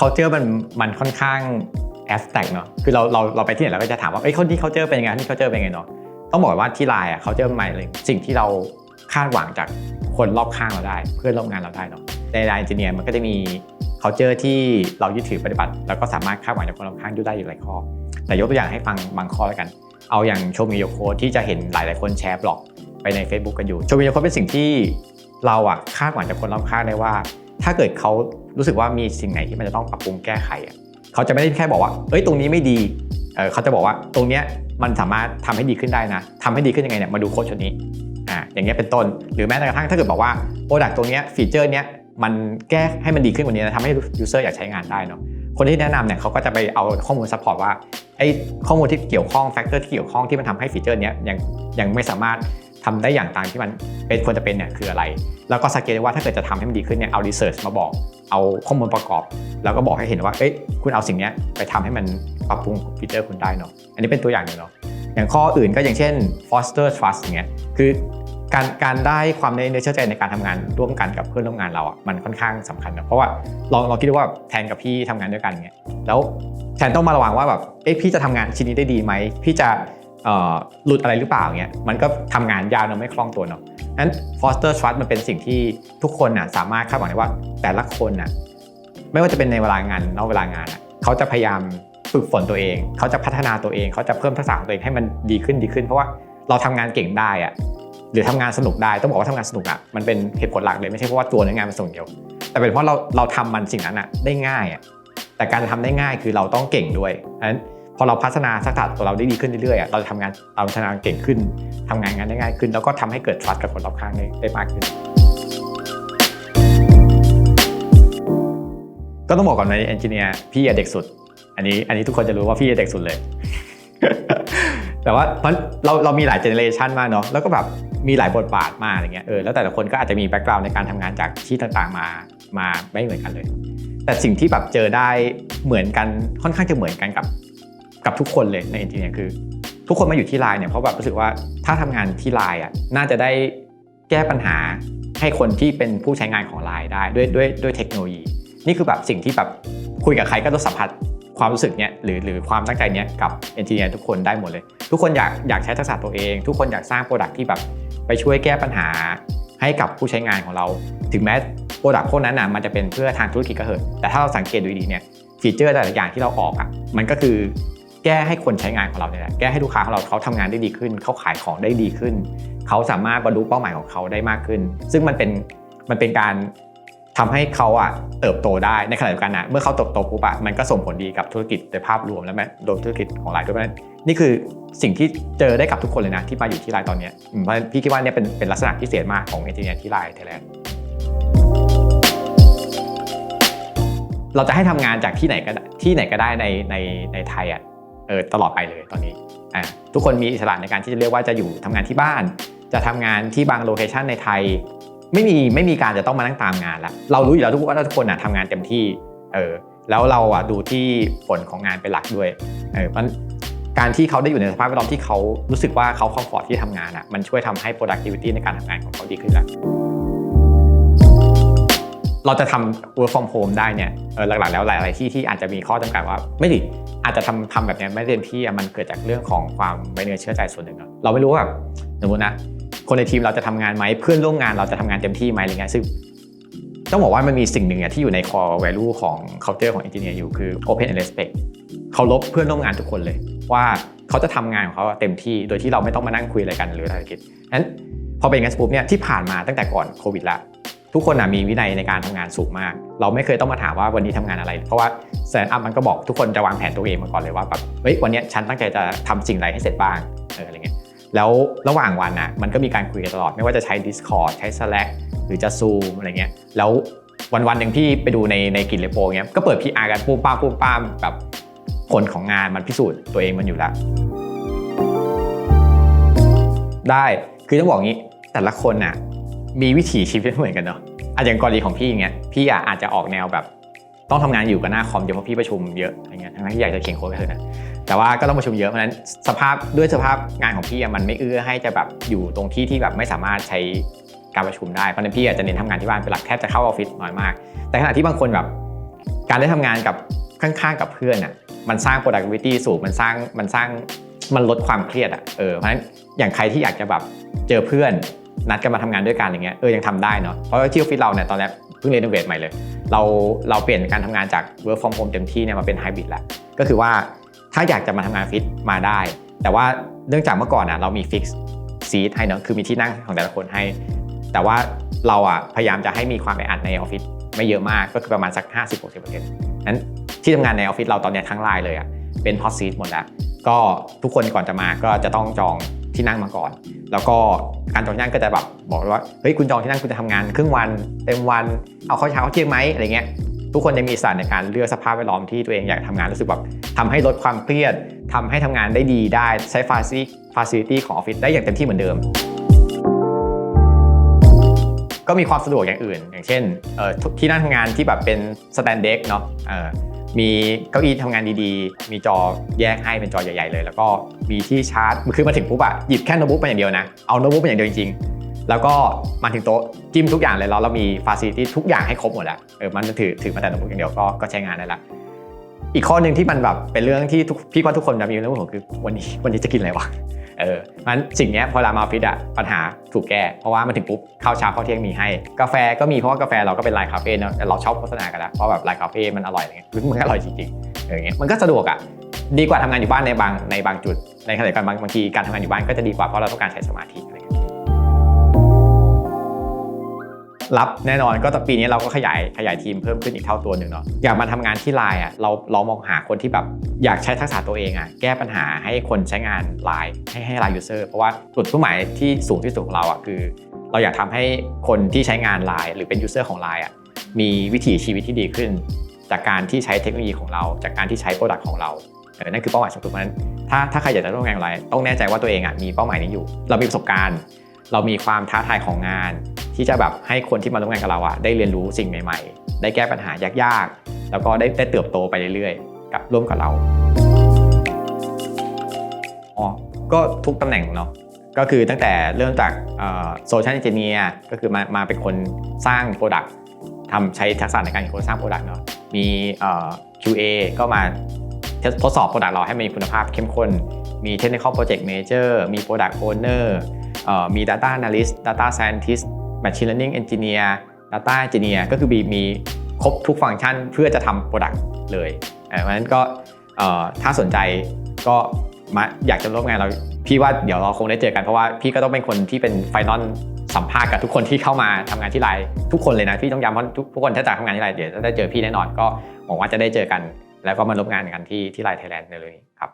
culture มันมันค่อนข้าง abstract เนาะคือเราเราเราไปที่ไหนเราก็จะถามว่าเอ้ยคนที่ culture เป็นยังไงที่ culture เป็นยังไงเนาะต้องบอกว่าที่ไลน์อะ culture หมายเลยสิ่งที่เราคาดหวังจากคนรอบข้างเราได้ เพื่อนร่วมงานเราได้เนาะในไลน์ engineer มันก็จะมี culture ที่เรายึดถือปฏิบัติ แล้วก็สามารถคาดหวังจากคนรอบข้างได้อยู่หลายข้อ แต่ยกตัวอย่างให้ฟังบางข้อแล้วกัน เอาอย่างโชมิโยโคที่จะเห็นหลาย ๆ คนแชร์บล็อกไปใน Facebook กันอยู่โชมิโยโคเป็นสิ่งที่เราอะคาดหวังจากคนรอบข้างได้ว่า ถ้าเกิดเขา รู้สึกว่ามีสิ่งไหนที่มันจะต้องปรับปรุงแก้ไขเขาจะไม่ได้แค่บอกว่าเอ้ยตรงนี้ไม่ดีเเขาจะบอกว่าตรงเนี้ยมันสามารถทำให้ดีขึ้นได้นะทำให้ดีขึ้นยังไงเนี่ยมาดูโค้ดชุดนี้อ่าอย่างเงี้ยเป็นต้น หรือแม้แต่กระทั่งถ้าเกิดบอกว่าโปรดักต์ตรงเนี้ยฟีเจอร์เนี้ยมันแก้ให้มันดีขึ้นกว่านี้นะทำให้ยูเซอร์อยากใช้งานได้เนาะคนที่แนะนำเนี่ยเขาก็จะไปเอาข้อมูลซัพพอร์ตว่าไอ้ข้อมูลที่เกี่ยวข้องแฟกเตอร์ที่เกี่ยวข้องที่มันทำให้ฟีเจอร์เนี้ยยังยังไม่สามารถ ทำได้อย่างตามที่มันเป็นควรจะเป็นเนี่ยคืออะไร แล้วก็สังเกตได้ว่าถ้าเกิดจะทำให้มันดีขึ้นเนี่ยเอารีเสิร์ชมาบอกเอาข้อมูลประกอบ แล้วก็บอกให้เห็นว่าเอ้ยคุณเอาสิ่งนี้ไปทำให้มันปรับปรุงฟีเจอร์คุณได้เนาะอันนี้เป็นตัวอย่างหนึ่งเนาะอย่างข้ออื่นก็อย่างเช่น foster trust อย่างเงี้ยคือการการได้ความในเนื้อเชื่อใจในการทำงานร่วมกันกับเพื่อนร่วมงานเราอะมันค่อนข้างสำคัญนะเพราะว่าลองลองคิดดูว่าแทนกับพี่ทำงานด้วยกันเงี้ยแล้วแทนต้องมาระวังว่าแบบเอ๊ะพี่จะทำงานชิ้นนี้ได้ดีไหมพี่จะ หลุดอะไรหรือเปล่าเงี้ยมันก็ทำงานยากเนอะไม่คล่องตัวเนาะนั้น foster trust มันเป็นสิ่งที่ทุกคนน่ะสามารถคาดหวังได้ว่าแต่ละคนน่ะไม่ว่าจะเป็นในเวลางานนอกเวลางานอะเขาจะพยายามฝึกฝนตัวเอง เขาจะพัฒนาตัวเอง เขาจะเพิ่มทักษะของตัวเองให้มันดีขึ้นดีขึ้น เพราะว่าเราทำงานเก่งได้อะหรือทำงานสนุกได้ต้องบอกว่าทำงานสนุกอะมันเป็นเหตุผลหลักเลยไม่ใช่เพราะว่าตัวเนื้องานมันสนุกเดียว แต่เป็นเพราะเราเราทำมันสิ่งนั้นอะได้ง่ายอะแต่การจะทำได้ง่ายคือเราต้องเก่งด้วยเพราะฉะนั้น พอเราพัฒนาทักษะตัวเราได้ดีขึ้นเรื่อยๆเราจะทำงานเราทำงานเก่งขึ้นทำงานงานได้ง่ายขึ้น แล้วก็ทำให้เกิด trust กับคนรอบข้างได้ได้มากขึ้น ก็ต้องบอกก่อนในเอนจิเนียร์พี่เด็กสุด อันนี้อันนี้ทุกคนจะรู้ว่าพี่เด็กสุดเลย แต่ว่าเพราะเราเรามีหลายเจเนเรชันมากเนาะแล้วก็แบบมีหลายบทบาทมากอะไรเงี้ยเออแล้วแต่ละคนก็อาจจะมีแบ็กกราวน์ในการทำงานจากที่ต่างๆมามาไม่เหมือนกันเลย แต่สิ่งที่แบบเจอได้เหมือนกันค่อนข้างจะเหมือนกันกับ กับทุกคนเลยในเอนจิเนียร์คือ ทุกคนมาอยู่ที่ไลน์เนี่ยเพราะแบบรู้สึกว่าถ้าทำงานที่ไลน์อะน่าจะได้แก้ปัญหาให้คนที่เป็นผู้ใช้งานของไลน์ได้ด้วยด้วยด้วยเทคโนโลยี นี่คือแบบสิ่งที่แบบคุยกับใครก็ต้องสัมผัสความรู้สึกเนี้ยหรือหรือความตั้งใจเนี้ยกับเอนจิเนียร์ทุกคนได้หมดเลย ทุกคนอยากอยากใช้ทักษะตัวเอง ทุกคนอยากสร้างโปรดักที่แบบไปช่วยแก้ปัญหาให้กับผู้ใช้งานของเรา ถึงแม้โปรดักพวกนั้นน่ะมันจะเป็นเพื่อทางธุรกิจก็เถอะแต่ถ้าเราสังเกตดูดีเนี่ยฟีเจอร์แต่ละอย่างที่เราออกอะมันก็คือ แก้ให้คนใช้งานของเราเนี่ยแหละแก้ให้ลูกค้าของเราเขาทำงานได้ดีขึ้น เขาขายของได้ดีขึ้น เขาสามารถบรรลุเป้าหมายของเขาได้มากขึ้น ซึ่งมันเป็นมันเป็นการทำให้เขาอะเติบโตได้ในขณะเดียวกันนะเมื่อเขาเติบโตปุ๊บอะมันก็ส่งผลดีกับธุรกิจในภาพรวมและแม้โดยธุรกิจของรายด้วยเพราะนี่คือสิ่งที่เจอได้กับทุกคนเลยนะที่มาอยู่ที่ไลน์ตอนเนี้ยพี่คิดว่าเนี่ยเป็นเป็นลักษณะพิเศษมากของเอนจิเนียร์ที่ไลน์ไทยแลนด์เราจะให้ทำงานจากที่ไหนก็ที่ไหนก็ได้ในในในไทยอะ เออตลอดไปเลยตอนนี้อะทุกคนมีอิสระในการที่จะเลือกว่าจะอยู่ทำงานที่บ้าน จะทำงานที่บางโลเคชันในไทย ไม่มีไม่มีการจะต้องมานั่งตามงานแล้วเรารู้อยู่แล้วทุกว่าทุกคนอะทำงานเต็มที่เออแล้วเราอะดูที่ผลของงานเป็นหลักด้วยเออมันการที่เขาได้อยู่ในสภาพแวดล้อมที่เขารู้สึกว่าเขาคอมฟอร์ทที่ทำงานอะมันช่วยทำให้ productivity ในการทำงานของเขาดีขึ้นแล้ว เราจะทำ work from home ได้เนี่ยเออหลักๆแล้วหลายๆที่ที่อาจจะมีข้อจำกัดว่า ไม่ดิอาจจะทำทำแบบเนี้ยไม่เต็มที่มันเกิดจากเรื่องของความไว้เนื้อเชื่อใจส่วนหนึ่งเราไม่รู้ว่าแบบสมมตินะคนในทีมเราจะทำงานไหมเพื่อนร่วมงานเราจะทำงานเต็มที่ไหมอะไรเงี้ยซึ่งต้องบอกว่ามันมีสิ่งหนึ่งที่อยู่ใน core value ของ culture ของ engineer อยู่คือ open and respect เคารพเพื่อนร่วมงานทุกคนเลย ว่าเขาจะทำงานของเขาเต็มที่โดยที่เราไม่ต้องมานั่งคุยอะไรกันหรืออะไรกิจนั้นพอเป็นอย่างนั้นปุ๊บเนี่ยที่ผ่านมาตั้งแต่ก่อนโควิดละ ทุกคนมีวินัยในการทำงานสูงมาก เราไม่เคยต้องมาถามว่าวันนี้ทำงานอะไร เพราะว่าแซนอัพมันก็บอกทุกคนจะวางแผนตัวเองมาก่อนเลยว่าแบบเฮ้ยวันนี้ฉันตั้งใจจะทำสิ่งอะไรให้เสร็จบ้างเอออะไรเงี้ยแล้วระหว่างวันน่ะมันก็มีการคุยกันตลอดไม่ว่าจะใช้ Discord ใช้ Slack หรือจะ Zoom อะไรเงี้ยแล้ววันวันหนึ่งพี่ไปดูในในกินเลโปเงี้ยก็เปิด PR กันปูมป้ามปูมป้ามแบบผลของงานมันพิสูจน์ตัวเองมันอยู่แล้ว ได้คือต้องบอกงี้แต่ละคนน่ะ มีวิถีชีวิตเหมือนกันเนาะอาจอย่างกรณีของพี่อย่างเงี้ยพี่อะอาจจะออกแนวแบบ ต้องทำงานอยู่กับหน้าคอมเดี๋ยวเพราะพี่ประชุมเยอะอะไรเงี้ยทั้งที่อยากจะเขียนโค้ดก็เถอะนะแต่ว่าก็ต้องประชุมเยอะเพราะนั้นสภาพด้วยสภาพงานของพี่มันไม่เอื้อให้จะแบบอยู่ตรงที่ที่แบบไม่สามารถใช้การประชุมได้เพราะนั้นพี่อาจจะเน้นทำงานที่บ้านเป็นหลักแทบจะเข้าออฟฟิศน้อยมาก แต่ขณะที่บางคนแบบการได้ทำงานกับข้างๆกับเพื่อนอะมันสร้าง productivity สูงมันสร้างมันสร้างมันลดความเครียดอะเออเพราะฉะนั้นอย่างใครที่อยากจะแบบเจอเพื่อน นัดกันมาทำงานด้วยกันอย่างเงี้ยเออยังทำได้เนาะเพราะว่าที่ออฟฟิศเราเนี่ยตอนแรกเพิ่งเรียนเวทใหม่เลย เราเราเปลี่ยนการทำงานจาก work from home เต็มที่เนี่ยมาเป็น hybrid แล้วก็คือว่าถ้าอยากจะมาทำงานฟิตมาได้ แต่ว่าเนื่องจากเมื่อก่อนอะเรามี fix seat ให้เนาะคือมีที่นั่งของแต่ละคนให้ แต่ว่าเราอะพยายามจะให้มีความแออัดในออฟฟิศไม่เยอะมากก็คือประมาณสัก 50-60%นั้นที่ทำงานในออฟฟิศเราตอนเนี้ยทั้งไลน์เลยอะเป็น hot seat หมดแล้ว ก็ทุกคนก่อนจะมาก็จะต้องจองที่นั่งมาก่อน แล้วก็การจองที่นั่งก็จะแบบบอกว่าเฮ้ยคุณจองที่นั่งคุณจะทำงานครึ่งวันเต็มวันเอาเข้าเช้าเข้าเที่ยงไหมอะไรเงี้ยทุกคนจะมีอิสระในการเลือกสภาพแวดล้อมที่ตัวเองอยากทำงานรู้สึกแบบทำให้ลดความเครียดทำให้ทำงานได้ดีได้ใช้ฟาซิฟาซิลิตี้ของออฟฟิศได้อย่างเต็มที่เหมือนเดิม ก็มีความสะดวกอย่างอื่น อย่างเช่นที่นั่งทำงานที่แบบเป็นสแตนเด็กเนาะ มีเก้าอี้ทำงานดีๆ มีจอแยกให้เป็นจอใหญ่ๆเลย แล้วก็มีที่ชาร์จคือมาถึงปุ๊บอะหยิบแค่โน้ตบุ๊กไปอย่างเดียวนะ เอาโน้ตบุ๊กไปอย่างเดียวจริงๆ แล้วก็มาถึงโต๊ะจิ้มทุกอย่างเลยแล้วเรามีฟาซิลิตี้ทุกอย่างให้ครบหมดแล้วเออมันถือถือมาแต่โน้ตบุ๊กอย่างเดียวก็ก็ใช้งานได้ละอีกข้อหนึ่งที่มันแบบเป็นเรื่องที่ทุกพี่ว่าทุกคนจะมีเรื่องของคือวันนี้วันนี้จะกินอะไรวะ เออมันสิ่งนี้พอเรามาออฟฟิศอะปัญหาถูกแก้ เพราะว่ามันถึงปุ๊บข้าวเช้าข้าวเที่ยงมีให้ กาแฟก็มีเพราะว่ากาแฟเราก็เป็นไลน์คาเฟ่เนาะแต่เราชอบโฆษณากันแล้วเพราะแบบไลน์คาเฟ่มันอร่อยอะไรเงี้ยมันอร่อยจริงๆเอออย่างเงี้ยมันก็สะดวกอะดีกว่าทำงานอยู่บ้านในบางในบางจุดในขณะเดียวกันบางบางทีการทำงานอยู่บ้านก็จะดีกว่าเพราะเราต้องการใช้สมาธิอะไรเงี้ย รับแน่นอนก็แต่ปีนี้เราก็ขยายขยายทีมเพิ่มขึ้นอีกเท่าตัวหนึ่งเนาะอยากมาทำงานที่ไลน์อะเราเรามองหาคนที่แบบอยากใช้ทักษะตัวเองอะแก้ปัญหาให้คนใช้งานไลน์ให้ให้ไลน์ยูเซอร์เพราะว่าจุดเป้าหมายที่สูงที่สุดของเราอะคือ เราอยากทำให้คนที่ใช้งานไลน์หรือเป็นยูเซอร์ของไลน์อะมีวิถีชีวิตที่ดีขึ้น จากการที่ใช้เทคโนโลยีของเรา จากการที่ใช้โปรดักต์ของเราเออนั่นคือเป้าหมายสูงสุดเพราะฉะนั้นถ้าถ้าใครอยากจะร่วมงานกับไลน์ต้องแน่ใจว่าตัวเองอะมีเป้าหมายนี้อยู่ เรามีประสบการณ์ เรามีความท้าทายของงาน ที่จะแบบให้คนที่มาร่วมงานกับเราอะได้เรียนรู้สิ่งใหม่ ๆ ได้แก้ปัญหายากๆ แล้วก็ได้ได้เติบโตไปเรื่อยๆ กับร่วมกับเราอ๋อก็ทุกตำแหน่งเนาะก็คือตั้งแต่เริ่มจากโซเชียลเอนจิเนียร์ก็คือมามาเป็นคนสร้างโปรดักต์ทำใช้ทักษะในการเขียนโค้ดสร้างโปรดักต์เนาะมีเอ่อ QA ก็มาทดสอบโปรดักต์เราให้มีคุณภาพเข้มข้น มี Technical Project Manager มี Product Owner เอ่อมี Data Analyst Data Scientist Machine Learning Engineer Data Engineer ก็คือมีมีครบทุกฟังก์ชันเพื่อจะทำ Product เลยเอ่อเพราะฉะนั้นก็ถ้าสนใจก็มาอยากจะร่วมงานเราพี่ว่าเดี๋ยวเราคงได้เจอกันเพราะว่าพี่ก็ต้องเป็นคนที่เป็นไฟนอลสัมภาษณ์กับทุกคนที่เข้ามาทำงานที่ไลน์ทุกคนเลยนะพี่ต้องย้ำว่าทุกทุกคนถ้าจะทำงานที่ไลน์เดี๋ยวจะได้เจอพี่แน่นอนก็หวังว่าจะได้เจอกัน แล้วก็มาร่วมงานกันที่ที่ไลน์ไทยแลนด์ในเร็วนี้ครับ